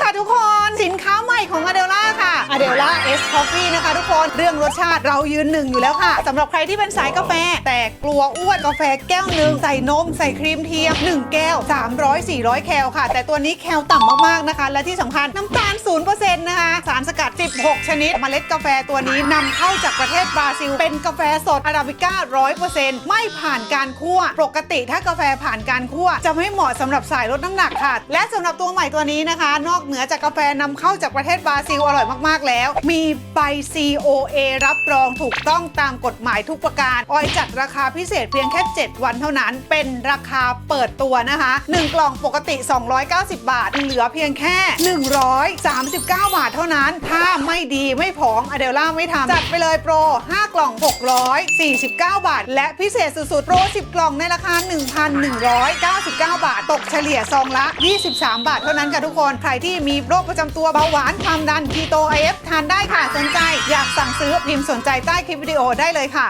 ค่ะทุกคน สินค้าใหม่ของ a d e l a ค่ะ a d e l a S Coffee นะคะทุกคนเรื่องรสชาติเรายืนหนึ่งอยู่แล้วค่ะสำหรับใครที่เป็นสายกาแฟ แต่กลัวอ้วนกาแฟแก้วหนึ่งใส่นมใส่ครีมเทียม 1 แก้ว 300-400 แคลค่ะ แต่ตัวนี้แคลต่ำมากๆนะคะ และที่สำคัญน้ำตาล0%นะคะสารสกัด 16 ชนิดเมล็ดกาแฟตัวนี้นำเข้าจากประเทศบ ราซิล เป็นกาแฟสดอาราบิก้า100%ไม่ผ่านการคั่ว ปกติถ้ากาแฟผ่านการคั่ว จะไม่เหมาะสำหรับสายลดน้ำหนักค่ะ และสำหรับตัวใหม่ตัวนี้นะคะ นอกเหนือจากกาแฟนำเข้าจากประเทศบราซิลอร่อยมากๆแล้ว มีใบ COA รับรองถูกต้องตามกฎหมายทุกประการ ออยจัดราคาพิเศษเพียงแค่ 7 วันเท่านั้น เป็นราคาเปิดตัวนะคะ 1 กล่องปกติ 290 บาท เหลือเพียงแค่ 139 บาทเท่านั้น ถ้าไม่ดีไม่ผองอเดลล่าไม่ทำจัดไปเลยโปร 5กล่อง 649 บาท และพิเศษสุดๆโร10 กล่องในราคา 1,199 บาท ตกเฉลี่ยซองละ 23 บาท เท่านั้นค่ะทุกคน ใครที่มีโรคประจำตัวเบาหวานความดันคีโตไอเอฟทานได้ค่ะสนใจ อยากสั่งซื้อพิมพ์สนใจใต้คลิปวิดีโอได้เลยค่ะ